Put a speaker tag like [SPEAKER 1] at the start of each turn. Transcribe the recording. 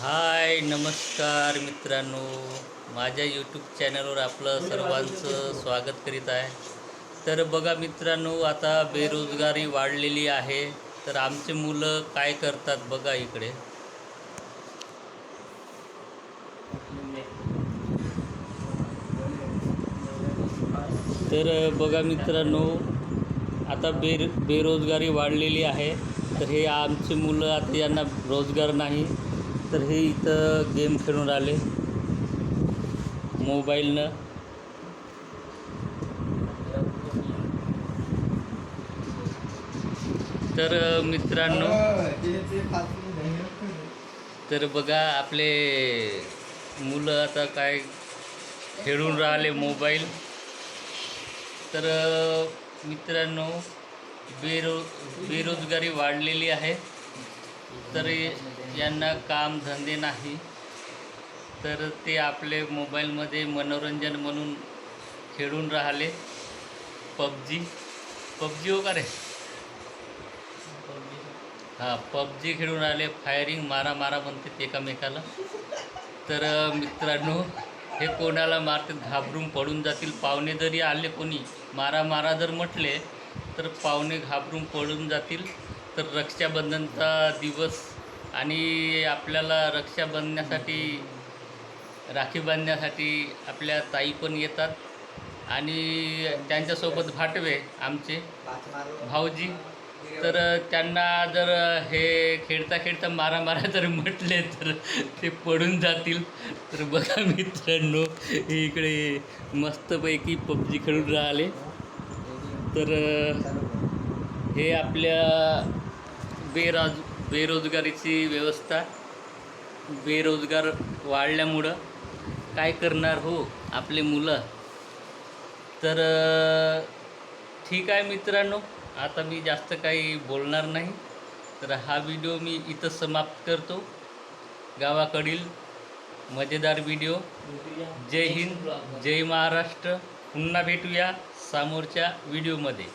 [SPEAKER 1] हाय नमस्कार मित्रांनो. माझ्या यूट्यूब चॅनलवर आपलं सर्वांचं स्वागत करीत आहे. तर बघा मित्रांनो आता बेरोजगारी वाढलेली आहे. तर आमचे मुलं काय करतात बघा इकडे. तर बघा मित्रांनो आता बेर बेरोजगारी वाढलेली आहे. तर हे आमचे मुलं आता यांना रोजगार नाही. तर हे इथं गेम खेळून राहिले. मोबाईलनं. तर मित्रांनो. तर बघा आपले मुलं आता काय खेळून राहिले मोबाईल. तर मित्रांनो बेरो बेरोजगारी वाढलेली आहे. तर यांना काम धंदे नाही. तर ते आपले मोबाईलमध्ये मनोरंजन म्हणून खेळून राहिले. पबजी. पबजी हो का रे? हां पबजी खेळून राहिले. फायरिंग मारा मारा म्हणते एकामेकाला. तर मित्रांनो हे कोणाला मारतात घाबरून पडून जातील. पाहुणे जरी आले कोणी मारा मारा जर म्हटले तर पाहुणे घाबरून पडून जातील. तर रक्षाबंधनचा दिवस आणि आपल्याला रक्षा बांधण्यासाठी राखी बांधण्यासाठी आपल्या ताई पण येतात आणि त्यांच्यासोबत भाटवे आमचे भाऊजी तर त्यांना जर हे खेळता खेळता मारा मारा जर म्हटले तर ते पडून जातील. तर बघा मित्रांनो इकडे मस्तपैकी पबजी खेळून राहिले. तर हे आपल्या बेरोज बेरोजगारीची व्यवस्था बेरोजगार वाढल्यामुळं काय करणार हो आपले मुलं? तर ठीक आहे मित्रांनो आता मी जास्त काही बोलणार नाही. तर हा व्हिडिओ मी इथं समाप्त करतो. गावाकडील मजेदार व्हिडिओ. जय हिंद जय महाराष्ट्र. पुन्हा भेटूया समोरच्या व्हिडिओमध्ये.